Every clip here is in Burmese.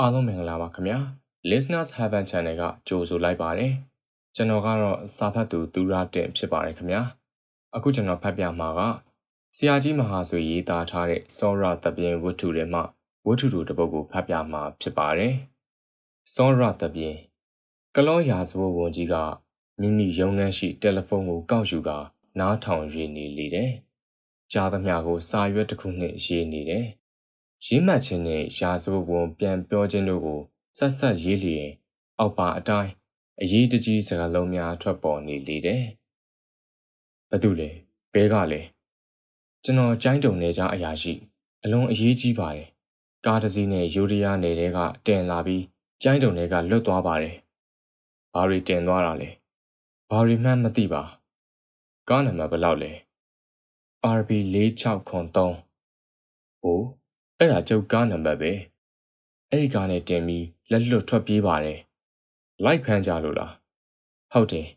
အားလုံးမင်္ဂလာပါခင်ဗျာ Listeners Heaven Channel ကကြိုဆိုလိုက်ပါတယ်ကျွန်တော်ကတော့စာဖတ်သူသူရတင်ဖြစ်ပါတယ်ခင်ဗျာအခုကျွန်တော်ဖတ်ပြမှာကဆရာကြီးမဟာဆွေရေးသားထားတဲ့စောရတပြင်းဝတ္ထုတွေမှဝတ္ထုတူတစ်ပုဒ်ကိုဖတ်ပြမှာဖြစ်ပါတယ်စောရတပြင်းကလောရာဇဝဝန်ကြီးကမိမိရုံငန်းရှိတယ်လီဖုန်းကိုကောက်ယူကာနားထောင်ရည်နေလေတယ်ကြားသမျှကိုစာရွက်တစ်ခုနဲ့ရေးနေတယ် ရေးမှတ်ခြင်းနဲ့ရာဇဝတ်ဝန်ပြန်ပြောခြင်းတို့ကိုဆက်ဆက်ရေးလျင်အောက်ပါအတိုင်းအရေးတကြီးစကားလုံးများထွက်ပေါ်နေလေတယ်။ဘာတူလဲဘဲကလဲကျွန်တော်ကျိုင်းတုံနေကြအရာရှိ အလွန်အရေးကြီးပါတယ်။ကားတစ်စီးနဲ့ယူရီးယားနယ်တွေကတင်လာပြီးကျိုင်းတုံတွေကလွတ်သွားပါတယ်။ဘာတွေတင်သွားတာလဲ။ဘာတွေမှမသိပါ။ကားနံပါတ်ဘယ်လောက်လဲ။ RB 4603 ဟို အဲ့ဒါကျုပ်ကားနံပါတ်ပဲအဲ့ဒီကားနဲ့တင်ပြီးလက်လွတ်ထွက်ပြေးပါတယ်လိုက်ဖမ်းကြလို့လားဟုတ်တယ်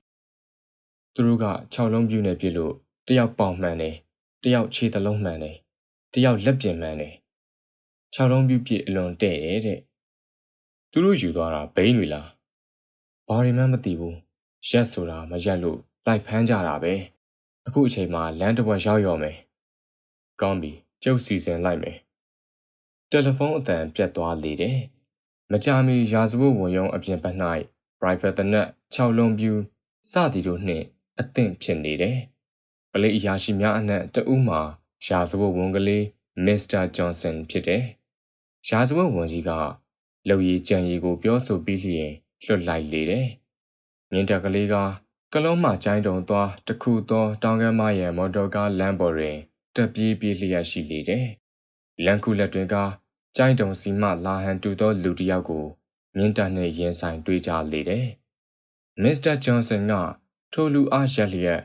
သူတို့က6လုံးပြူနဲ့ပြစ်လို့တယောက်ပေါင်မှန်တယ်တယောက်ခြေသလုံးမှန်တယ်တယောက်လက်ပြင်မှန်တယ်6လုံးပြူပြစ်အလွန်တဲ့တယ်တဲ့သူတို့ယူသွားတာဘိန်းတွေလားဘာတွေမှမသိဘူးရက်ဆိုတာမရက်လို့လိုက်ဖမ်းကြတာပဲအခုအချိန်မှာလမ်းတစ်ဝက်ရောက်ရော်မယ်ကောင်းပြီကျုပ်စီစဉ်လိုက်မယ် တယ်လီဖုန်းအတန်ပြတ်သွားလေတယ်။မကြာမီရာဇဝတ်ဝန်ရုံးအပြင်ဘက်၌ private တနက်6လုံးပြူစသည်တို့နှင့်အသင့်ဖြစ်နေတယ်။ပလိအရာရှိများအနက်တဦးမှာရာဇဝတ်ဝန်ကလေးမစ္စတာဂျွန်ဆန်ဖြစ်တယ်။ရာဇဝတ်ဝန်ကြီးကလုံရည်ကြံရည်ကိုပြောဆိုပြီးလျင်လွတ်လိုက်လေတယ်။မြင်းတက်ကလေးကကလုံးမှကျိုင်းတုံသွားတခုသောတောင်ကမ်းမရဲ့မော်တော်ကားလမ်းပေါ်တွင်တက်ပြေးပြေးလျက်ရှိလေတယ်။လမ်းခုလက်တွင်က ကြိုက်တုံစီမှလာဟန်တူသောလူတစ်ယောက်ကိုမြင့်တက်နှင့်ရင်ဆိုင်တွေ့ကြလေတယ်။မစ္စတာဂျွန်ဆန်ကထိုလူအားရက်လျက်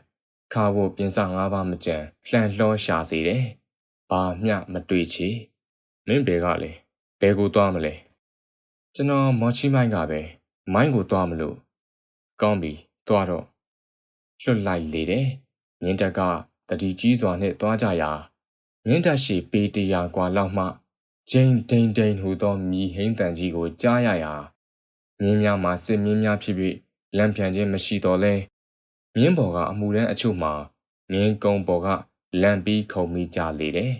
ခါဖို့ပြင်ဆငါးပါးမကြံလှန်လှောရှာစေတယ်။ဘာမျှမတွေ့ချေ။မင်းဘယ်ကလဲ။ဘယ်ကိုသွားမလဲ။ကျွန်တော်မော်ချီမိုင်းကပဲ။မိုင်းကိုသွားမလို့။ကောင်းပြီ။သွားတော့လွတ်လိုက်လေတယ်။မြင့်တက်ကတတိကြီးစွာနှင့်သွားကြရာမြင့်တက်ရှိပေတရာကွာလောက်မှ ဂျိန်ဒိန်ဒိန်ဟူသောမြည်ဟိန်းတန်ကြီးကိုကြားရရာမြင်းများမှာစစ်မြင်းများဖြစ်၍လမ်းပြန်ခြင်းမရှိတော့လဲမြင်းပေါ်ကအမှုရန်အချို့မှာမြင်းကုံပေါ်ကလမ်းပြီးခုံမိကြလေတယ်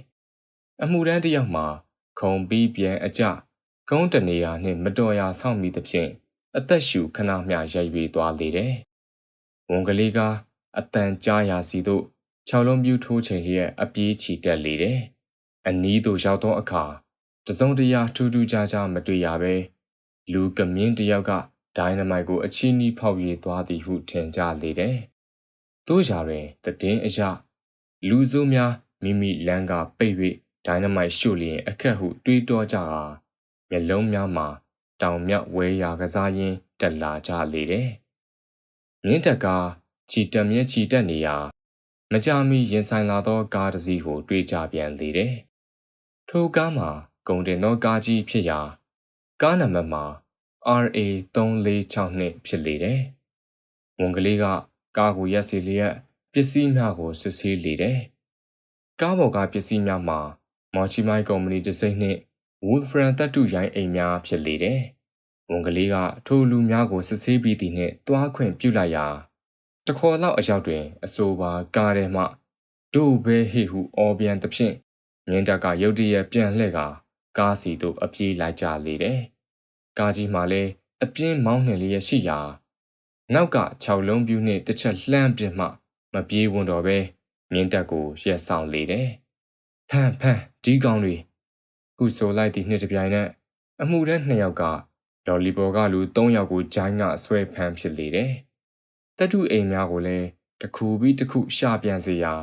အမှုရန်တစ်ယောက်မှာခုံပြီးပြန်အကြကုန်းတနေရာနှင့်မတော်ရာဆောက်မိသဖြင့်အသက်ရှူခဏမျှရိုက်၍သွားလေတယ်ဝန်ကလေးကအတန်ကြားရာစီသို့ခြောက်လုံးပြူထိုးချိန်လျက်အပြေးချီတက်လေတယ်အနီးသို့ရောက်သောအခါ တစုံတရာထူးထူးခြားခြားမတွေ့ရဘဲလူကမြင်းတယောက်ကဒိုင်းနမိုက်ကိုအချီးနှီးဖောက်၍သွားသည်ဟုထင်ကြလေတယ်။တို့ရာတွင်တည်င်းအရာလူစုများမိမိလမ်းကပိတ်၍ဒိုင်းနမိုက်ရှို့လျင်အခက်ဟုတွေးတောကြတာမျက်လုံးများမှာတောင်မြောက်ဝဲရာကစားရင်းတက်လာကြလေတယ်။မြင်းတက်ကချီတက်မြဲချီတက်နေရာမကြမီရင်ဆိုင်လာသောကားတစ်စီးကို တွေးကြပြန်လေတယ်။ထိုကားမှာ ကုန်တင်သောကားကြီးဖြစ်ရာကားနံပါတ်မှာ RA 346နှစ်ဖြစ်လေတယ်။ဝန်ကလေးကကားကိုရက်စီလျက်ပစ္စည်းများကိုစစ်ဆေးလေတယ်။ကားပေါ်ကပစ္စည်းများမှာမော်ချီမိုင်းကုမ္ပဏီတစ်စိမ့်နှင့် Wolfram တတုရိုင်းအိမ်များဖြစ်လေတယ်။ဝန်ကလေးကထိုလူများကိုစစ်ဆေးပြီးသည်နှင့်တွားခွင့်ပြုလိုက်ရာတခေါ်လောက်အရောက်တွင် အဆိုပါကားထဲမှဒို့ဘဲဟိဟုအော်ပြန်သဖြင့်မြင်းတပ်ကရုတ်တရက်ပြန်လှည့်ကာ ကားစီသို့အပြေးလိုက်ကြလေတယ်။ကားကြီးမှလည်းအပြင်းမောင်းနှင်လျက်ရှိရာနောက်က6လုံးပြူးနှင့်တစ်ချက်လှမ်းပြမှမပြေးဝန်တော့ပဲမြင်းတက်ကိုရက်ဆောင်လေတယ်။ဖန်ဖန်ဒီကောင်တွေခုဆိုလိုက်သည့်နှစ်တပြိုင်နက်အမှုတန်းနှစ်ယောက်ကဒေါ်လီဘော်ကလူ၃ယောက်ကိုဂျိုင်းကဆွဲဖမ်းဖြစ်လေတယ်။တတုအိမ်များကိုလည်းတစ်ခုပြီးတစ်ခုရှာပြန်စေရာ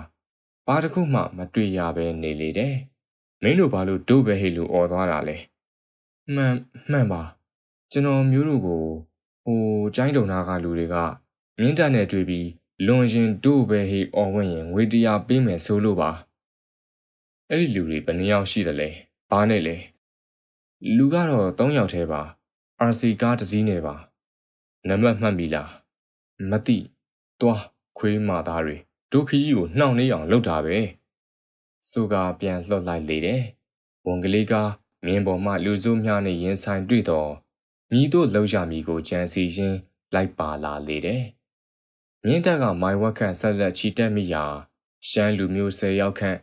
ဘာတစ်ခုမှမတွေ့ရဘဲနေလေတယ်။ မင်းတို့ဘာလို့ဒုပဲဟိလို့អော်သွားတာလဲမှန်မှန်ပါကျွန်တော်မျိုးတို့ကိုဟိုကျိုင်းတုံနာကလူတွေကမြင်းတက်နဲ့တွေ့ပြီးလွန်ရင်ဒုပဲဟိអော်ဝင်ရင်ငွေတရားပေးမယ်ဆိုလို့ပါအဲ့ဒီလူတွေဘယ်နှယောက်ရှိသလဲဘာနဲ့လဲလူကတော့၃ယောက်ထဲပါ RC ကားတစ်စီးနဲ့ပါနံပါတ်မှတ်ပြီလားမသိသွားခွေးမာသားတွေဒုခကြီးကိုနှောင့်နှေးအောင်လုပ်တာပဲ ဆိုကပြန်လှုပ်လိုက်လေတယ်။ဝန်ကလေးကမြင်းပေါ်မှလူစုများနှင့်ရင်ဆိုင်တွေ့တော့မြည်တို့လောက်ရမည်ကိုကြံစီရင်းလိုက်ပါလာလေတယ်။မြင်းတပ်ကမိုင်ဝက်ခန့်ဆက်လက်ချီတက်မိရာရှမ်းလူမျိုးဆယ်ယောက်ခန့်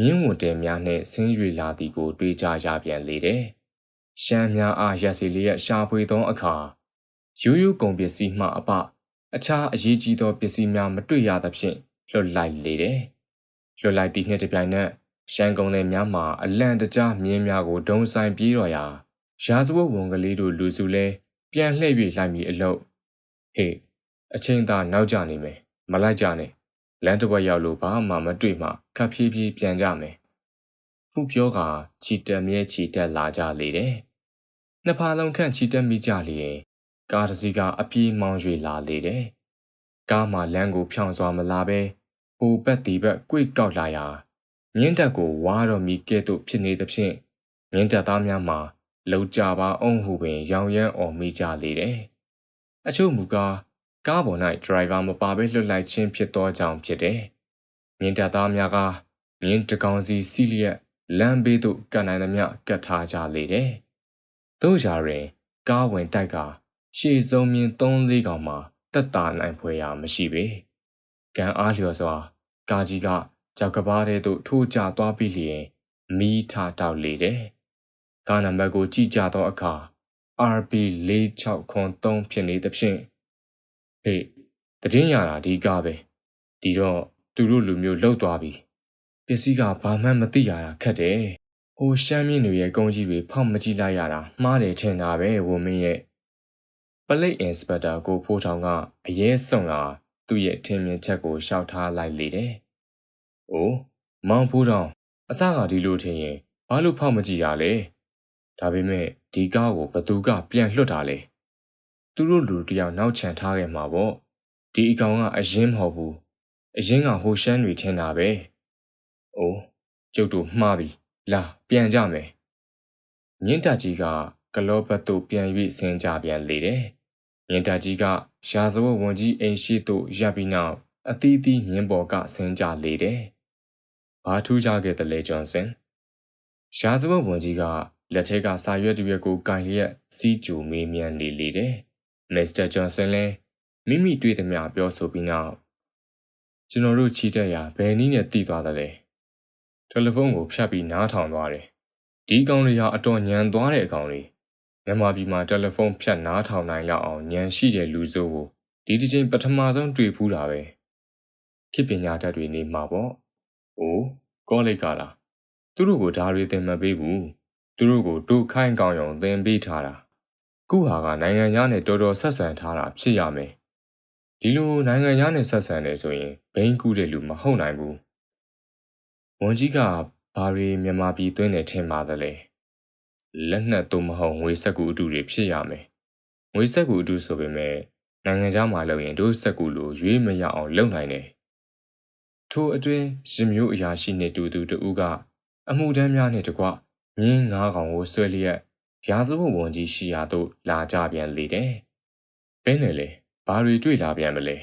မြင်းဝန်တဲများနှင့်ဆင်းရွေလာသည်ကိုတွေးကြရပြန်လေတယ်။ရှမ်းများအားရက်စီလျက်ရှာဖွေသောအခါရိုးရိုးကုန်ပစ္စည်းမှအပအခြားအရေးကြီးသောပစ္စည်းများမတွေ့ရသဖြင့်လွတ်လိုက်လေတယ်။ လွတ်လိုက်သည့်နှစ်တစ်ပြိုင်နက်ရှမ်းကုန်တဲ့များမှာအလန့်တကြားမြင်းများကိုဒုံဆိုင်ပြေးတော်ရာရာဇဝတ်ဝန်ကလေးတို့လူစုလဲပြန်လှည့်၍လိုက်မိအလို့ဟေးအချိန်သာနောက်ကျနေမယ်မလိုက်ကြနဲ့လမ်းတစ်ဝက်ရောက်လို့ဘာမှမတွေ့မှခပ်ဖြည်းဖြည်းပြန်ကြမယ်ဟုပြောကချီတက်မြဲချီတက်လာကြလေတယ်နှစ်ဖာလုံးခန့်ချီတက်မိကြလျင်ကားတစ်စီးကအပြေးမောင်း၍လာလေတယ်ကားမှလမ်းကိုဖြောင်းစွာမလာဘဲ ဟိုဘက်ဒီဘက်ကွေ့ကောက်လာရာမြင်းတက်ကိုဝါတော်မီကဲ့သို့ဖြစ်နေသဖြင့်မြင်းတက်သားများမှာလောက်ကြပါအောင်ဟုပင် ရောင်ရမ်းအော်မိကြလေတယ်။အချို့မူကားကားပေါ်၌ဒရိုင်ဘာမပါဘဲလွတ်လိုက်ခြင်းဖြစ်သောကြောင့်ဖြစ်တယ်။မြင်းတက်သားများကမြင်းတကောင်စီစီလျက်လမ်းဘေးသို့ကတ်နိုင်သမျှကတ်ထားကြလေတယ်။တို့ကြရင် ကားဝင်တိုက်ကရှေ့ဆုံးမြင်း၃-၄ကောင်မှတက်တာနိုင်ဖွယ်ရာမရှိပေ။ ကံအားလျော်စွာ ကာကြီးကကြောက်ကဘာထဲသို့ထိုးကျသွားပြီးလျင်မီးထတောက်လေတယ်။ကားနံပါတ်ကိုကြည့်ကြသောအခါ RB 4603ဖြစ်နေသဖြင့်ဟေးတည်င်းရတာဒီကားပဲဒီတော့သူတို့လူမျိုးလှုပ်သွားပြီပစ္စည်းကဘာမှမသိရတာခက်တယ်ဟိုရှမ်းမြင့်တွေရဲ့ကုန်းကြီးတွေဖောက်မကြည့်လိုက်ရတာမှားတယ်ထင်တာပဲဝမင်းရဲ့ပလိတ်အင်စပက်တာကိုဖိုးထောင်ကအရေးဆုံးက သူ့ရဲ့ထင်မြင်ချက်ကိုရှောက်ထားလိုက်လေတယ်။အိုးမောင်ဖိုးထောင်အစကဒီလိုထင်ရင်ဘာလို့ဖောက်မကြည့်ရလဲ။ဒါပေမဲ့ဒီကားကိုဘသူကပြန်လွှတ်တာလဲ။သူတို့လူတယောက်နောက်ချန်ထားခဲ့မှာပေါ့။ဒီအကောင်ကအရင်မဟုတ်ဘူး။အရင်ကဟိုရှမ်းတွေထင်တာပဲ။အိုးကျုပ်တို့မှားပြီ။လာပြန်ကြမယ်။မြင့်တကြီးကကလောဘတ်တို့ပြန်၍ဆင်းကြပြန်လေတယ်။မြင့်တကြီးက ရာဇဝတ်ဝန်ကြီးအိမ်ရှိသို့ရပ်ပြီးနောက်အသီးသီးမြင်းပေါ်ကဆင်းကြလေတယ်။ဘာထူးခြားခဲ့တယ်လဲဂျွန်ဆန်။ရာဇဝတ်ဝန်ကြီးကလက်ထဲကစာရွက်တစ်ရွက်ကိုကင်လျက်စီးကြိုမေးမြန်းနေလေတယ်။မစ္စတာဂျွန်ဆန်လည်းမိမိတွေ့သမျှပြောဆိုပြီးနောက်ကျွန်တော်တို့ချီတက်ရာဘယ်နည်းနဲ့တည်သွားတယ်လဲ။တယ်လီဖုန်းကိုဖြတ်ပြီးနားထောင်သွားတယ်။ဒီကောင်တွေဟာအတော်ညံသွားတဲ့အကောင်တွေ မြန်မာပြည်မှာတယ်လီဖုန်းဖြတ်နားထောင်နိုင်လောက်အောင်ညံရှိတဲ့လူစိုးကိုဒီတစ်ချိန်ပထမဆုံးတွေ့ဖူးတာပဲခေပညာတတ်တွေနေမှာပေါ့။အိုးကောလိပ်ကလားသူတို့ကိုဒါတွေသင်မပေးဘူးသူတို့ကိုဒုခိုင်းကောင်းရုံသင်ပေးထားတာခုဟာကနိုင်ငံသားနဲ့တော်တော်ဆက်ဆံထားတာဖြစ်ရမယ်ဒီလိုနိုင်ငံသားနဲ့ဆက်ဆံနေဆိုရင်ဘိန်းကူးတဲ့လူမဟုတ်နိုင်ဘူးဝန်ကြီးကဘာတွေမြန်မာပြည်သွင်းနေထင်ပါသလဲ လက်နက်သို့မဟုတ်ငွေစက်ကူအတူတွေဖြစ်ရမယ်ငွေစက်ကူအတူဆိုပေမဲ့နိုင်ငံသားမှာလုပ်ရင်တို့စက်ကူလိုရွေးမရအောင်လုပ်နိုင်တယ်ထိုအတွင်းရင်မျိုးအရာရှိနှင့်တူသူတူကအမှုထမ်းများနှင့်တကွမြင်းငါးကောင်ကိုဆွဲလျက်ရာဇဝတ်ဝန်ကြီးရှိရာသို့လာကြပြန်လေတယ်။ဘဲနဲ့လေဘာတွေတွေ့လာပြန်မလဲ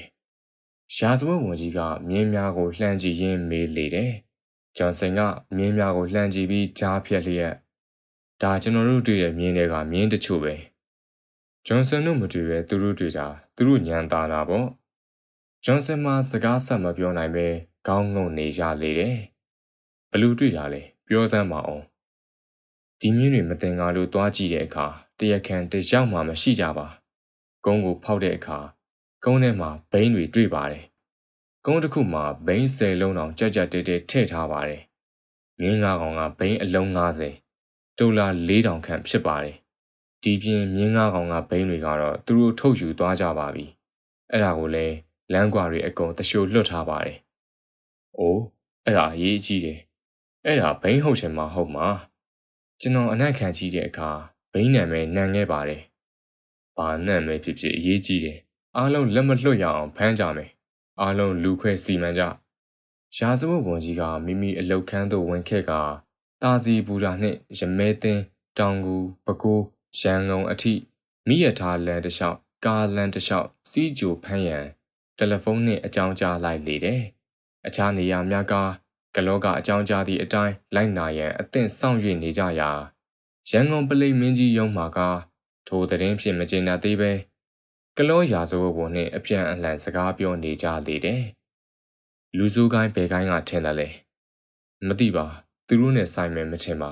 ။ရာဇဝတ်ဝန်ကြီးကမြင်းများကိုလှမ်းကြည့်ရင်းမေးလေတယ်။ဂျွန်ဆန်ကမြင်းများကိုလှမ်းကြည့်ပြီးကြားဖြတ်လျက် ဒါကျွန်တော်တို့တွေ့တဲ့မြင်းတွေကမြင်းတချို့ပဲ။ဂျွန်ဆန်တို့မတွေ့ပဲသူတို့တွေ့တာသူတို့ညံတာတာပေါ့။ဂျွန်ဆန်မှစကားဆက်မပြောနိုင်ပဲကောင်းငုံနေရလေတယ်။ဘလူတွေ့တာလေပြောစမ်းပါအောင်ဒီမြင်းတွေမတင်ကားလို့တွားကြည့်တဲ့အခါတရခန်တယောက်မှမရှိကြပါကုန်းကိုဖောက်တဲ့အခါကုန်းထဲမှာဘိန်းတွေတွေ့ပါတယ်ကုန်းတစ်ခုမှာဘိန်း၁၀လုံးတောင်ကြက်ကြက်တဲတဲထည့်ထားပါတယ်မြင်းငါးကောင်ကဘိန်းအလုံး90 ဒေါ်လာ4000ခန့်ဖြစ်ပါတယ်ဒီပြင်မြင်းငါးကောင်ကဘိန်းတွေကတော့သူတို့ထုတ်ယူသွားကြပါပြီအဲ့ဒါကိုလည်းလမ်းကွာတွေအကုန်တရှိုလွတ်ထားပါတယ်အိုးအဲ့ဒါအရေးကြီးတယ်အဲ့ဒါဘိန်းဟုတ်ရှင်မဟုတ်မှာကျွန်တော်အနက်ခံကြည့်တဲ့အခါဘိန်းနံမဲ့နံခဲ့ပါတယ်။ဘာနံမဲ့ဖြစ်ဖြစ်အရေးကြီးတယ်။အားလုံးလက်မလွတ်ရအောင်ဖမ်းကြမယ်။အားလုံးလူခွဲစီမံကြ။ရာဇဝတ်ဝန်ကြီးကမိမိအလုတ်ခန်းသို့ဝင်ခဲ့က တာစီပူရာနှင့်ရမဲသင်းတောင်ကူပကိုးရန်ကုန်အထိမိရထားလန်တလျှောက်ကားလန်တလျှောက်စီးကြိုဖမ်းရန်တယ်လီဖုန်းနှင့်အကြောင်းကြားလိုက်လေတယ်။အခြားနေရာများကကလောကအကြောင်းကြားသည့်အတိုင်းလိုက်နာရန်အသင့်စောင့်၍နေကြရာရန်ကုန်ပလိတ်မင်းကြီးရုံးမှာကထိုသတင်းဖြင့်မကျေနပ်သေးပဲကလောရာဇဝတ်ပေါ်နှင့်အပြန်အလှန်စကားပြောနေကြလေတယ်။လူစုကိုင်းဘယ်ကိုင်းကထင်တယ်လဲ။မသိပါ သူတို့နဲ့ဆိုင်မယ်မထင်ပါ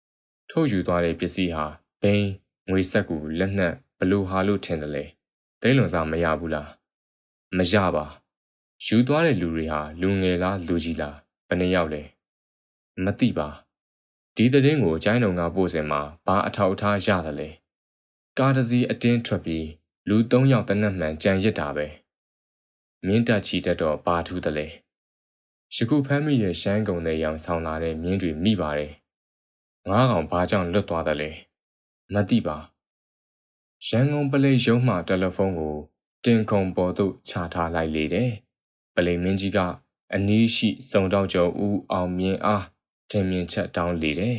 ။ထုတ်ယူသွားတဲ့ပစ္စည်းဟာဘိန်းငွေဆက်ကူလက်နက်ဘလို့ဟာလို့ထင်တယ်လေ။ဒိလွန်စားမရဘူးလား။မရပါ။ယူသွားတဲ့လူတွေဟာလူငယ်လားလူကြီးလားဘယ်နှယောက်လဲ။မသိပါ။ဒီသတင်းကိုကျိုင်းတော်ကပို့စင်မှာဘာအထောက်အထားရတယ်လဲ။ကားတစ်စီးအတင်းထွက်ပြီးလူ၃ယောက်တနက်မှန်ကြံရစ်တာပဲမြင်းတက်ချီတက်တော့ဘာထူးတယ်လဲ ယခုဖမ်းမိတဲ့ရှမ်းကုံတဲ့ရောင်ဆောင်လာတဲ့မြင်းတွေမိပါတယ်ငါးကောင်ဘာကြောင့်လွတ်သွားတယ်လဲမသိပါရန်ကုန်ပလိတ်ရုံးမှတယ်လီဖုန်းကိုတင်ခုံပေါ်သို့ချထားလိုက်လေတယ်ပလိတ်မင်းကြီးကအနီးရှိစုံတော့ကျော်ဦးအောင်မြင်အားတင်မြင်ချက်တောင်းလေတယ်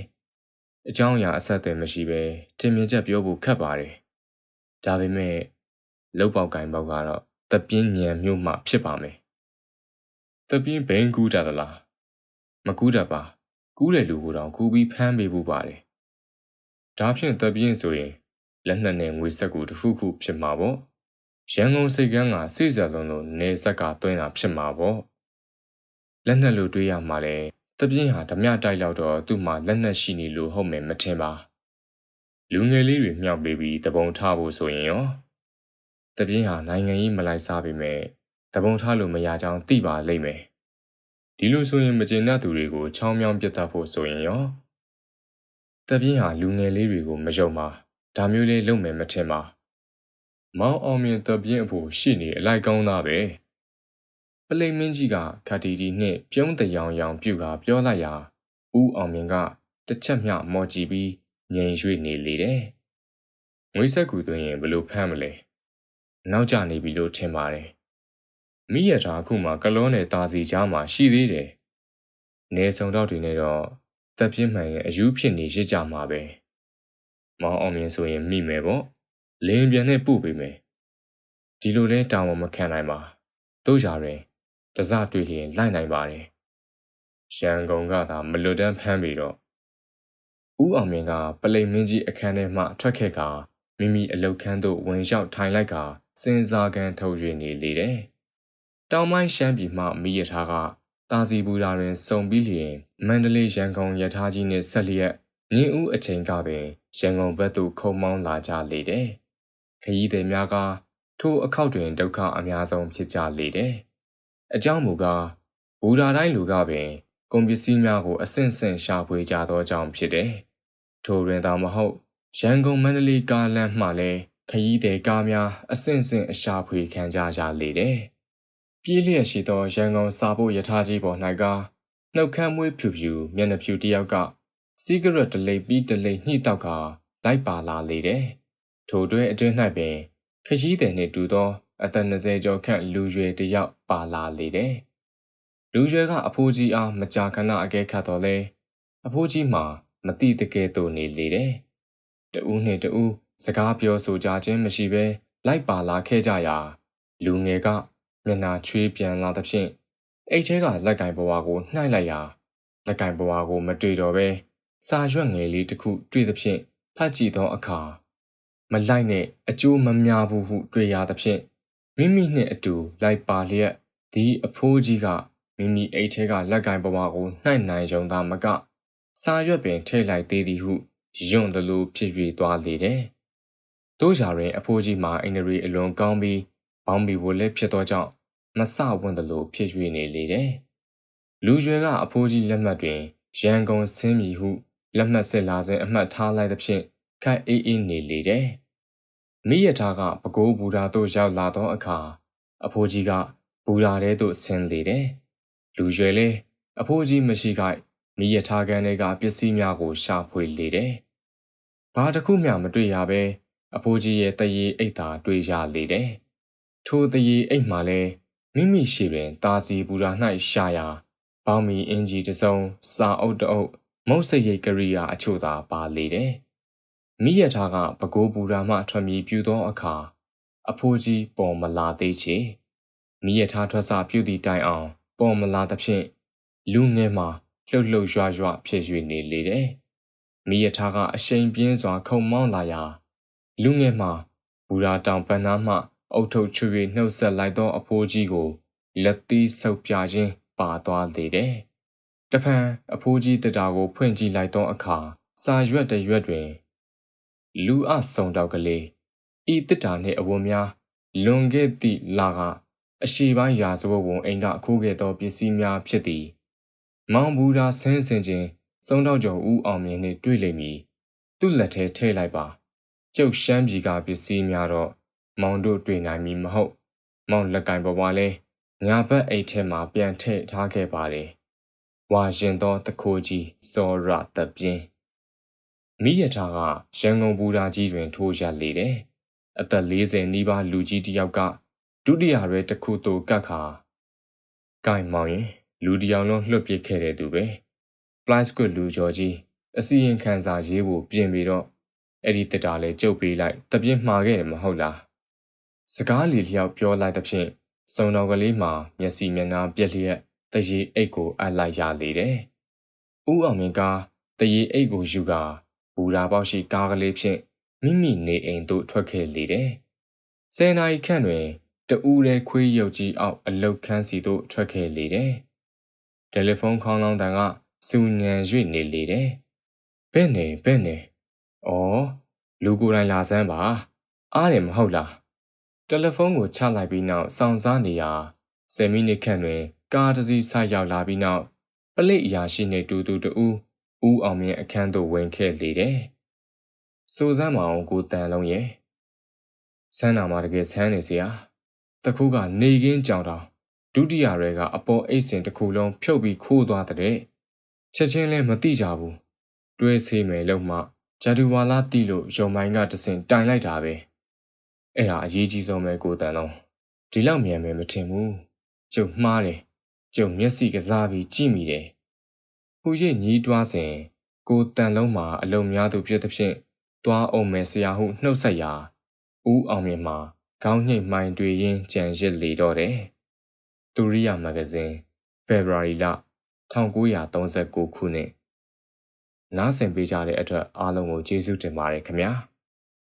အကြောင်းအရာအဆက်အသွယ်မရှိဘဲတင်မြင်ချက်ပြောဖို့ခက်ပါတယ်ဒါပေမဲ့လောက်ပေါက်ကင်ပေါက်ကတော့တပြင်းညံမြို့မှဖြစ်ပါမယ် တပြင်းဘိန်းကူးတတ်သလားမကူးတတ်ပါကူးတဲ့လူကိုတော့ကူပြီးဖမ်းပေးဖို့ပါတယ်ဒါဖြင့်တပြင်းဆိုရင်လက်နက်နဲ့ငွေဆက်ကူတစ်ခုခုဖြစ်မှာပေါ့ရန်ကုန်စိတ်ကန်းကစိတ်ဆက်လုံးလို့နေဆက်ကတွင်းတာဖြစ်မှာပေါ့လက်နက်လိုတွေးရမှာလေတပြင်းဟာဓမြတိုက်လောက်တော့သူ့မှာလက်နက်ရှိနေလို့ဟုတ်မယ်မထင်ပါလူငယ်လေးတွေမြောက်ပေးပြီးတပုံထားဖို့ဆိုရင်ရောတပြင်းဟာနိုင်ငံရေးမလိုက်စားပေမဲ့ တပုံထားလို့မရကြောင်းသိပါလိမ့်မယ်ဒီလိုဆိုရင်မကျေနပ်သူတွေကိုချောင်းမြောင်းပြတ်တတ်ဖို့ဆိုရင်ရောတပြင်းဟာလူငယ်လေးတွေကိုမယုံပါဒါမျိုးလေးလုပ်မယ်မထင်ပါမောင်အောင်မြင်တပြင်းအဖို့ရှိနေအလိုက်ကောင်းသားပဲပလိမင်းကြီးကခါတီတီနှင့်ပြုံးတရောင်ရောင်ပြူကပြောလိုက်ရာဦးအောင်မြင်ကတစ်ချက်မျှမော်ကြည့်ပြီးငြိမ်ရွှေ့နေလေတယ်။ငွေဆက်ကူသွင်းရင်ဘလို့ဖမ်းမလဲ။နောက်ကျနေပြီလို့ထင်ပါတယ်။ မိရတာအခုမှကလောနဲ့တာစီကြားမှာရှိသေးတယ်။နေစုံတော့တွေနဲ့တော့တက်ပြင်းမှန်ရဲ့အယူဖြစ်နေရစ်ကြမှာပဲ။မောင်အောင်မြင်ဆိုရင်မိမယ်ပေါ့။လင်းပြန်နဲ့ပို့ပေးမယ်။ဒီလိုလဲတောင်းမခံနိုင်ပါ။တို့ကြရင်တစတွေ့ရင်လိုက်နိုင်ပါတယ်။ရန်ကုန်ကသာမလွတ်တမ်းဖမ်းပြီးတော့ဦးအောင်မြင့်ကပလိမ်မင်းကြီးအခန်းထဲမှထွက်ခဲ့ကာမိမိအလုတ်ခန်းသို့ဝင်ရောက်ထိုင်လိုက်ကာစဉ်းစားကန်ထုတ်၍နေလေတယ်။ တောင်ပိုင်းရှမ်းပြည်မှမိရထားကတာစီပူရာတွင်စုံပြီးလျင်မန္တလေးရန်ကုန်ရထားကြီးနှင့်ဆက်လျက်ညင်းဦးအချိန်ကပင်ရန်ကုန်ဘက်သို့ခုံမောင်းလာကြလေတယ်။ခရီးသည်များကထိုအခောက်တွင်ဒုက္ခအများဆုံးဖြစ်ကြလေတယ်။အကြောင်းမူကားဘူရာတိုင်းလူကပင်ကုန်ပစ္စည်းများကိုအဆင့်ဆင့်ရှာဖွေကြသောကြောင့်ဖြစ်တယ်။ထိုတွင်သာမဟုတ်ရန်ကုန်မန္တလေးကားလမ်းမှလည်းခရီးသည်ကားများအဆင့်ဆင့်အရှာဖွေခံကြရလေတယ်။ ပြေးလျက်ရှိသောရန်ကုန်စာဖို့ယထာကြီးပေါ်၌ကနှုတ်ခမ်းမွေးဖြူဖြူမျက်နှာဖြူတစ်ယောက်ကစီဂရက်တလိပ်ပြီးတလိပ်နှိတောက်ကလိုက်ပါလာလေတယ်။ထိုတွင်အတွင်း၌ပင်ခရီးသည်နှင့်တူသောအသက်20ကျော်ခန့်လူရွယ်တစ်ယောက်ပါလာလေတယ်။လူရွယ်ကအဖိုးကြီးအားမကြာခဏအကဲခတ်တော်လဲအဖိုးကြီးမှာမတိတကယ်သို့နေလေတယ်။တဦးနှင့်တဦးစကားပြောဆိုကြခြင်းမရှိဘဲလိုက်ပါလာခဲ့ကြရာလူငယ်က မျက်နှာချွေးပြန်လာသဖြင့်အိတ်ထဲကလက်ကင်ဘဝကိုနှိုက်လိုက်ရာလက်ကင်ဘဝကိုမတွေ့တော့ဘဲစာရွက်ငယ်လေးတစ်ခုတွေ့သဖြင့်ဖတ်ကြည့်သောအခါမလိုက်နဲ့အကျိုးမများဘူးဟုတွေ့ရသဖြင့်မိမိနှင့်အတူလိုက်ပါလျက်ဒီအဖိုးကြီးကမိမိအိတ်ထဲကလက်ကင်ဘဝကိုနှိုက်နိုင်ကြုံသာမကစာရွက်ပင်ထည့်လိုက်သေးသည်ဟုယွန့်သလိုဖြစ်၍သွားလေတယ်။တို့ကြတွင်အဖိုးကြီးမှာအင်နရီအလွန်ကောင်းပြီး ဘောင်းဘီဝလည်းဖြစ်သောကြောင့်မဆဝန့်သလိုဖြစ်၍နေလေတယ်။လူရွယ်ကအဖိုးကြီးလက်မှတ်တွင်ရန်ကုန်ဆင်းမည်ဟုလက်မှတ်ဆက်လာစဉ်အမှတ်ထားလိုက်သဖြင့်ခက်အေးအေးနေလေတယ်။မိရထားကပကိုးဘူရာသို့ရောက်လာသောအခါအဖိုးကြီးကဘူရာထဲသို့ဆင်းလေတယ်။လူရွယ်လည်းအဖိုးကြီးမရှိခိုက်မိရထားကန်တွေကပစ္စည်းများကိုရှာဖွေလေတယ်။ဘာတစ်ခုမှမတွေ့ရဘဲအဖိုးကြီးရဲ့တရေအိတ်သာတွေ့ရလေတယ်။ ထိုတရေအိတ်မှလည်းမိမိရှိပင်တာစီပူရာ၌ရှာရာပေါင်းမီအင်ဂျီတစုံစာအုပ်တအုပ်မုတ်စရိတ်ကရိယာအချို့သာပါလေတယ်။မိရထားကပကိုးပူရာမှထွက်မြေပြူသောအခါအဖိုးကြီးပေါ်မလာသေးချေမိရထားထွက်စာပြုသည့်တိုင်အောင် ပေါ်မလာသဖြင့်လူငယ်မှာလှုပ်လှုပ်ရွရွဖြစ်၍နေလေတယ်မိရထားကအရှိန်ပြင်းစွာခုံမောင်းလာရာလူငယ်မှဘူရာတောင်ပန်းနာမှ အုတ်ထုတ်ချွေနှုတ်ဆက်လိုက်သောအဖိုးကြီးကိုလက်သီးဆုပ်ပြခြင်းပါသွားလေတယ်။တဖန်အဖိုးကြီးတတာကိုဖွင့်ကြည့်လိုက်သောအခါစာရွက်တရွက်တွင် လူအဆုံတောက်ကလေးဤတစ်တာနှင့်အဝတ်များလွန်ခဲ့သည့်လာကအရှိပိုင်းရာဇဝတ်ဝန်အိမ်ကခိုးခဲ့သောပစ္စည်းများဖြစ်သည်။မောင်ဘူရာဆင်းဆင်ခြင်းစုံတော့ကျော်ဦးအောင်မြင်နှင့်တွေ့လိမ့်မည်။သူ့လက်ထဲထည့်လိုက်ပါ။ကျုပ်ရှမ်းပြည်ကပစ္စည်းများတော့ မောင်တို့တွေ့နိုင်မည်မဟုတ်။မောင်လက်ကင်ပေါ်ပါလဲညာဘက်အိတ်ထဲမှာပြန်ထည့်ထားခဲ့ပါတယ်။ဝါရင်သောတခိုးကြီးစောရတပြင်းမိရထားကရန်ကုန်ဘူရာကြီးတွင် ထိုးရလေတယ်။အသက်40နီးပါးလူကြီးတစ်ယောက်ကဒုတိယရဲတစ်ခုသို့ကတ်ခါ။ကိုင်မောင်ရင်လူတယောက်လုံးလွှတ်ပစ်ခဲ့တဲ့သူပဲ။ Fly Squid လူကျော်ကြီးအစီရင်ခံစာရေးဖို့ပြင်ပြီးတော့အဲ့ဒီတက်တာလဲကြုတ်ပေးလိုက်တပြင်းမှားခဲ့တယ်မဟုတ်လား။ စကားလီလျောက်ပြောလိုက်တဲ့ဖြင့်စုံတော်ကလေးမှာမျက်စိမျက်နှာပြက်လျက်တရေအိတ်ကိုအပ်လိုက်ရလေတယ်။ဦးအောင်မင်းကတရေအိတ်ကိုယူကာဘူရာပေါက်ရှိကားကလေးဖြင့်မိမိနေအိမ်သို့ထွက်ခဲ့လေတယ်။ဆယ်နာရီခန့်တွင်တဦးရဲခွေးရုပ်ကြီးအောက်အလုတ်ခန်းစီသို့ထွက်ခဲ့လေတယ်။တယ်လီဖုန်းခေါင်းလောင်းတန်ကစူညံ၍နေလေတယ်။ဘယ်နေဘယ်နေ။အော်လူကိုယ်တိုင်လာစမ်းပါ။အားတယ်မဟုတ်လား။ တယ်လီဖုန်းကိုချလိုက်ပြီးနောက်စောင့်စားနေရာ10မိနစ်ခန့်တွင်ကားတစ်စီးဆိုက်ရောက်လာပြီးနောက်ပလိတ်အရာရှိနှင့်တူတူတူဦးအောင်မြင့်အခန်းသို့ဝင်ခဲ့လေတယ်။စိုးစမ်းမအောင်ကိုတန်လုံးရဲ့ဆန်းနာမှာတကယ်ဆန်းနေစရာတခုကနေကင်းကြောင်တောင်ဒုတိယရဲကအပေါ်အိတ်စင်တစ်ခုလုံးဖြုတ်ပြီးခိုးသွားတဲ့ချက်ချင်းလဲမတိကြဘူးတွဲဆေးမယ်လို့မှဂျာဒူဝါလာတီလို့ရုံမိုင်းကတစင်တိုင်လိုက်တာပဲ အဲ့ဒါအရေးကြီးဆုံးပဲကိုတန်လုံးဒီလောက်မြန်မယ်မထင်ဘူးကျုပ်မှားတယ်ကျုပ်မျက်စိကစားပြီးကြည့်မိတယ်ဟူရိညီးတွားစဉ်ကိုတန်လုံးမှာအလုံများသူဖြစ်သည်ဖြင့်တွားအောင်မယ်ဆရာဟုနှုတ်ဆက်ရာဦးအောင်မြင်မှာခေါင်းညှိမှိုင်တွေရင်းကြံရစ်လေတော့တယ်။တူရိယာမဂ္ဂဇင်းဖေဖော်ဝါရီလ1939ခုနှစ်နားဆင်ပေးကြတဲ့အတွက်အားလုံးကိုကျေးဇူးတင်ပါတယ်ခင်ဗျာ။